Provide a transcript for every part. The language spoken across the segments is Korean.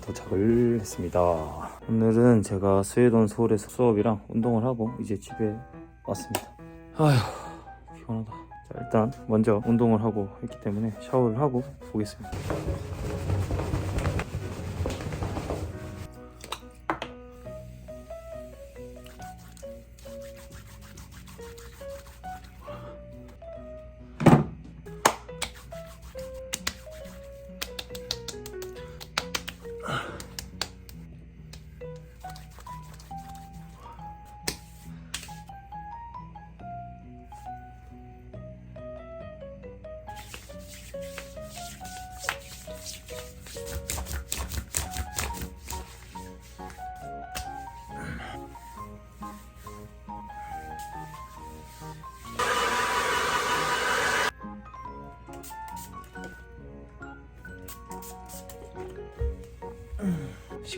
도착을 했습니다. 오늘은 제가 스웨덴 서울에서 수업이랑 운동을 하고 이제 집에 왔습니다. 아휴, 피곤하다. 자, 일단 먼저 운동을 하고 했기 때문에 샤워를 하고 보겠습니다. Uh.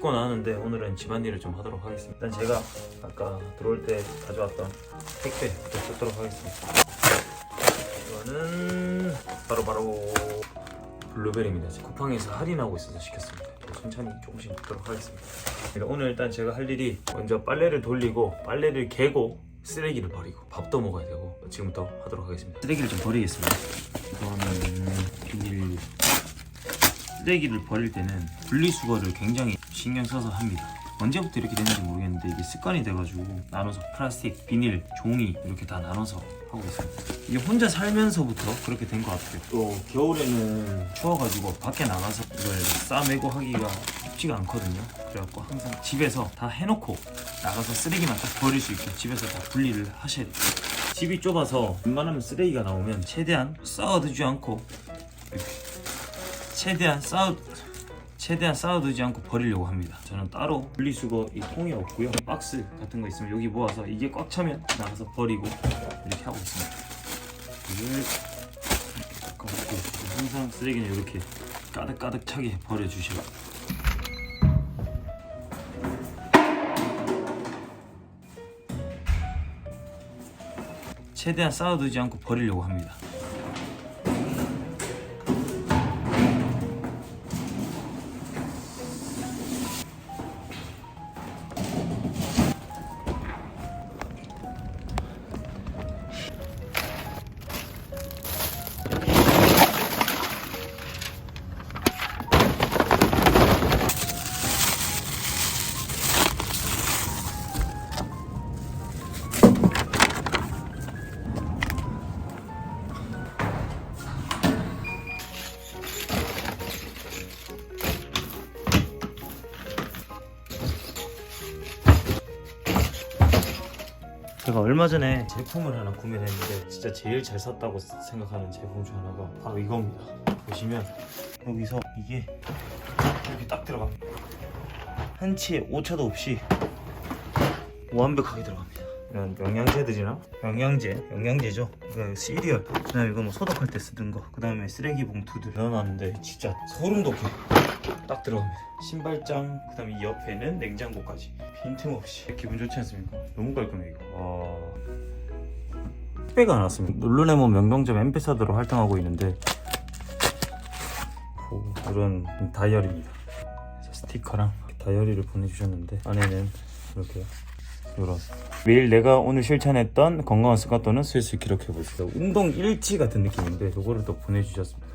씻고 나왔는데 오늘은 집안일을 좀 하도록 하겠습니다. 일단 제가 아까 들어올 때 가져왔던 택배부터 뜯도록 하겠습니다. 이거는 바로바로 블루베리입니다. 지금 쿠팡에서 할인하고 있어서 시켰습니다. 천천히 조금씩 먹도록 하겠습니다. 오늘 일단 제가 할 일이 먼저 빨래를 돌리고 빨래를 개고 쓰레기를 버리고 밥도 먹어야 되고 지금부터 하도록 하겠습니다. 쓰레기를 좀 버리겠습니다. 이거는 쓰레기를 버릴 때는 분리수거를 굉장히 신경 써서 합니다. 언제부터 이렇게 됐는지 모르겠는데 이게 습관이 돼가지고 나눠서 플라스틱, 비닐, 종이 이렇게 다 나눠서 하고 있습니다. 이게 혼자 살면서부터 그렇게 된 것 같아요. 또 겨울에는 추워가지고 밖에 나가서 이걸 싸매고 하기가 쉽지가 않거든요. 그래갖고 항상 집에서 다 해놓고 나가서 쓰레기만 딱 버릴 수 있게 집에서 다 분리를 하셔야 돼요. 집이 좁아서 웬만하면 쓰레기가 나오면 최대한 쌓아두지 않고 이렇게 최대한 쌓아 최대한 쌓아두지 않고 버리려고 합니다. 저는 따로 분리수거 이 통이 없고요. 박스 같은 거 있으면 여기 모아서 이게 꽉 차면 나가서 버리고 이렇게 하고 있습니다. 이걸 깎아놓고 항상 쓰레기는 이렇게 가득가득 차게 버려주시고 최대한 쌓아두지 않고 버리려고 합니다. 제가 얼마 전에 제품을 하나 구매를 했는데 진짜 제일 잘 샀다고 생각하는 제품 중 하나가 바로 이겁니다. 보시면 여기서 이게 이렇게 딱 들어갑니다. 한치의 오차도 없이 완벽하게 들어갑니다. 이런 영양제들이나 영양제, 영양제죠. 그 시리얼, 그다음에 이거 뭐 소독할 때 쓰던 거, 그다음에 쓰레기 봉투들 넣어놨는데 진짜 소름 돋게 딱 들어갑니다. 신발장, 그다음에 이 옆에는 냉장고까지 빈틈없이 기분 좋지 않습니까? 너무 깔끔해 이거. 와. 택배가 나왔습니다. 룰루레몬 명동점 엠베사더로 활동하고 있는데 오, 이런 다이어리입니다. 스티커랑 다이어리를 보내주셨는데 안에는 이렇게 이런 매일 내가 오늘 실천했던 건강한 습관 또는 슬슬 기록해 봅시다. 운동 일지 같은 느낌인데 요거를 또 보내주셨습니다.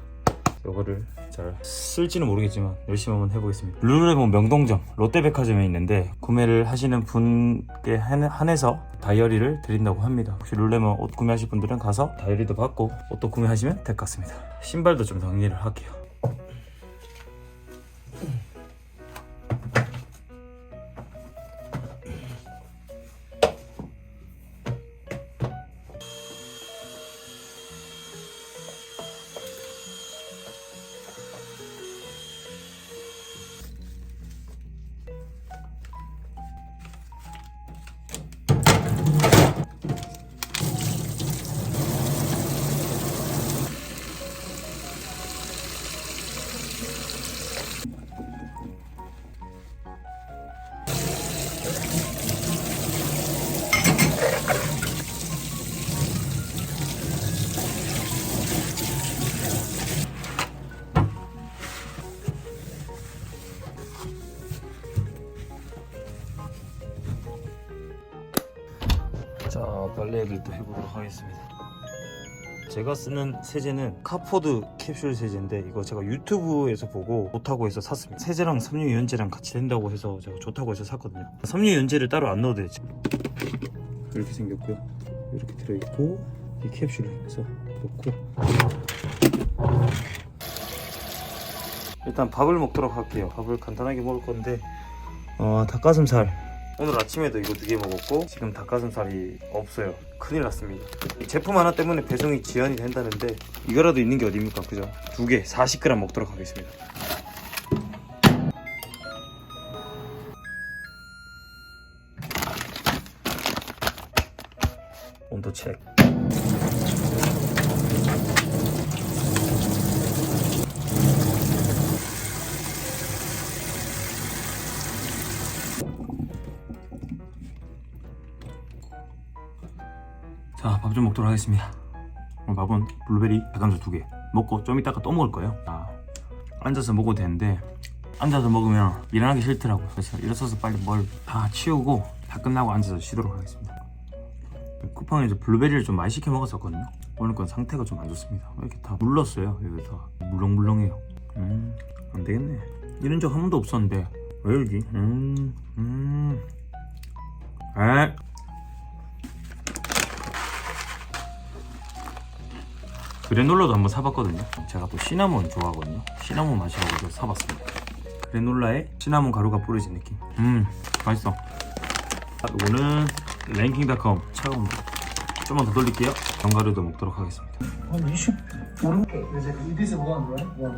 요거를 잘 쓸지는 모르겠지만 열심히 한번 해보겠습니다. 룰루레몬 명동점 롯데백화점에 있는데 구매를 하시는 분께 한- 한해서 다이어리를 드린다고 합니다. 혹시 룰루레몬 옷 구매하실 분들은 가서 다이어리도 받고 옷도 구매하시면 될 것 같습니다. 신발도 좀 정리를 할게요. 하겠습니다. 제가 쓰는 세제는 카포드 캡슐 세제인데 이거 제가 유튜브에서 보고 좋다고 해서 샀습니다. 세제랑 섬유유연제랑 같이 된다고 해서 제가 좋다고 해서 샀거든요. 섬유유연제를 따로 안 넣어도 되지. 이렇게 생겼고요. 이렇게 들어있고 이 캡슐을 해서 넣고. 일단 밥을 먹도록 할게요. 밥을 간단하게 먹을 건데 어, 닭가슴살 오늘 아침에도 이거 두 개 먹었고 지금 닭가슴살이 없어요. 큰일 났습니다. 이 제품 하나 때문에 배송이 지연이 된다는데 이거라도 있는 게 어딥니까? 그죠? 두 개 40g 먹도록 하겠습니다. 온도 체크 자, 밥 좀 먹도록 하겠습니다. 오늘 밥은 블루베리 닭가슴살 두개 먹고 좀 이따가 또 먹을 거예요. 자, 앉아서 먹어도 되는데 앉아서 먹으면 일어나기 싫더라고요. 그래서 일어서서 빨리 뭘 다 치우고 다 끝나고 앉아서 쉬도록 하겠습니다. 쿠팡에서 블루베리를 좀 많이 시켜 먹었었거든요. 오늘 건 상태가 좀 안 좋습니다. 왜 이렇게 다 물렀어요. 여기 다 물렁물렁해요. 음, 안 되겠네. 이런 적 한 번도 없었는데 왜 이러지? 음, 음. 에? 그래놀라도 한번 사봤거든요. 제가 또 시나몬 좋아하거든요. 시나몬 맛이라고 해서 사봤습니다. 그래놀라에 시나몬 가루가 뿌려진 느낌. 음, 맛있어. 아, 이거는 랭킹닷컴 차가운 물. 좀만 더 돌릴게요. 견과류도 먹도록 하겠습니다. 한 20, 오른 이제 이디스 뭐가 거야?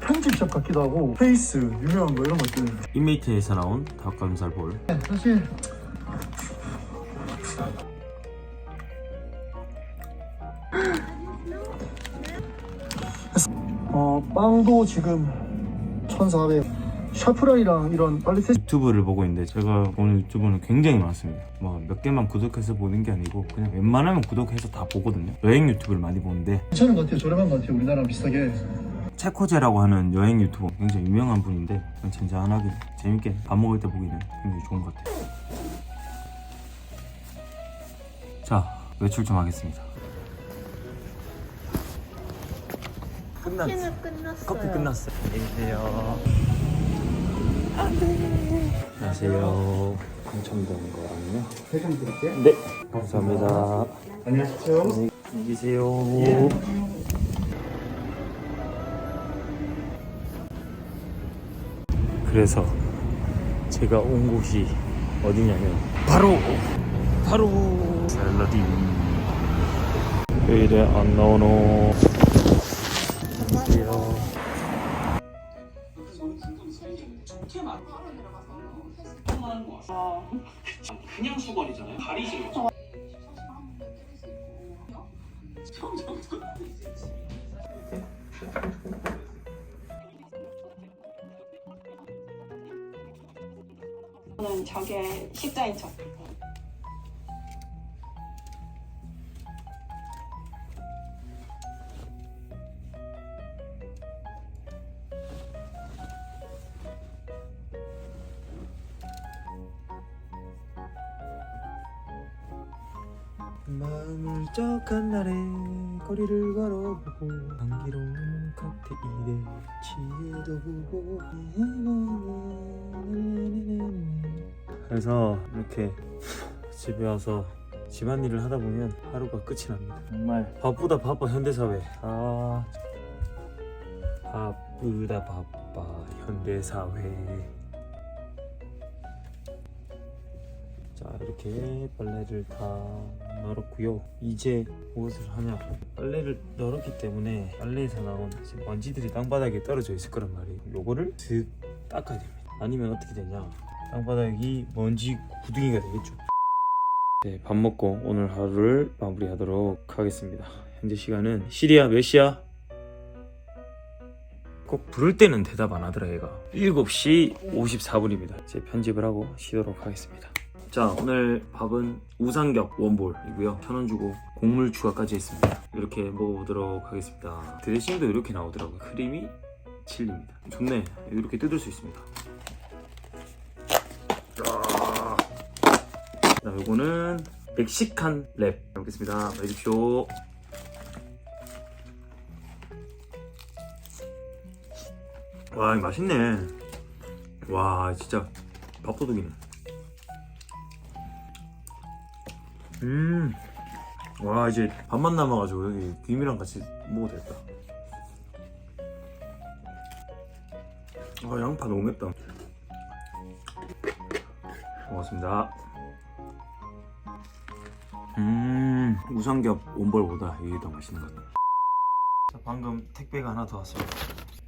편집샵 같기도 하고 페이스 유명한 거 이런 것들 인메이트에서 나온 닭가슴살 볼. 사실 빵도 지금 1,400 샤프라이랑 이런 빨리 세 유튜브를 보고 있는데 제가 보는 유튜브는 굉장히 많습니다. 뭐 몇 개만 구독해서 보는 게 아니고 그냥 웬만하면 구독해서 다 보거든요. 여행 유튜브를 많이 보는데 괜찮은 것 같아요 저렴한 것 같아요 우리나라랑 비슷하게 체코제라고 하는 여행 유튜버 굉장히 유명한 분인데 잔잔하게 재밌게 밥 먹을 때 보기는 굉장히 좋은 것 같아요. 자 외출 좀 하겠습니다. 끝났어. 끝났어요. 커피 끝났어요. 안녕히 계세요. 안녕하세요. 당첨된 거랑요. 세금 드릴게요 네. 감사합니다. 안녕하십시오 안녕히 계세요. 그래서 제가 온 곳이 어디냐면 바로 바로 샐러디 왜 이래 안 나오노 안녕하세요 그냥 수건이잖아요. 거. 저는 저게 십자인 척. 적한 날에 거리를 걸어보고 향기로운 칵테일에 취해도 보고 그래서 이렇게 집에 와서 집안일을 하다 보면 하루가 끝이 납니다. 정말. 바쁘다 바빠 현대사회. 아 바쁘다 바빠 현대사회. 자 이렇게 빨래를 다 널었고요. 이제 무엇을 하냐? 빨래를 널었기 때문에 빨래에서 나온 먼지들이 땅바닥에 떨어져 있을 거란 말이에요. 요거를 슥 닦아야 됩니다. 아니면 어떻게 되냐? 땅바닥이 먼지 구덩이가 되겠죠. 네, 밥 먹고 오늘 하루를 마무리하도록 하겠습니다. 현재 시간은 시리아 몇 시야? 꼭 부를 때는 대답 안 하더라 얘가. 7시 54분입니다. 이제 편집을 하고 쉬도록 하겠습니다 자 오늘 밥은 우삼겹 원볼이고요. 천 원 주고 곡물 추가까지 했습니다. 이렇게 먹어보도록 하겠습니다. 드레싱도 이렇게 나오더라고요. 크림이 칠리입니다. 좋네. 이렇게 뜯을 수 있습니다. 자, 자 요거는 멕시칸 랩잘 먹겠습니다. 많이 드십시오. 와 맛있네. 와 진짜 밥도둑이네 음. 와 이제 밥만 남아가지고 여기 김이랑 같이 먹어도 되겠다. 아 양파 너무 맵다. 고맙습니다. 음 우삼겹 원벌보다 이게 더 맛있는 것 같아. 자 방금 택배가 하나 더 왔어요.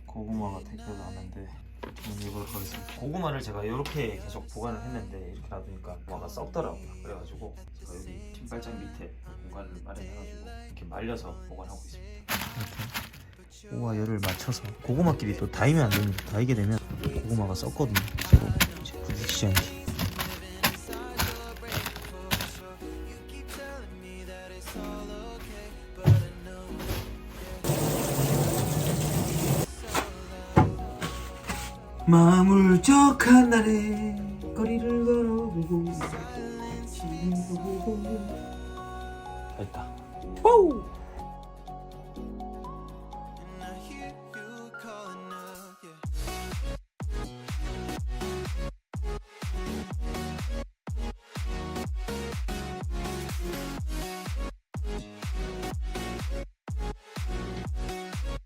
고구마가 택배가 왔는데 한번 읽어보도록 하겠습니다. 고구마를 제가 이렇게 계속 보관을 했는데 이렇게 놔두니까 고구마가 썩더라고요. 그래가지고 제가 여기 신발장 밑에 공간을 마련해가지고 이렇게 말려서 보관하고 있습니다. 이렇게 우와 열을 맞춰서 고구마끼리 또 닿으면 안 됩니다. 닿게 되면 고구마가 썩거든요. 서로 이제 부딪히지 않게. 마음을 적한 날에 거리를 걸어보고 보고 됐다. 와우.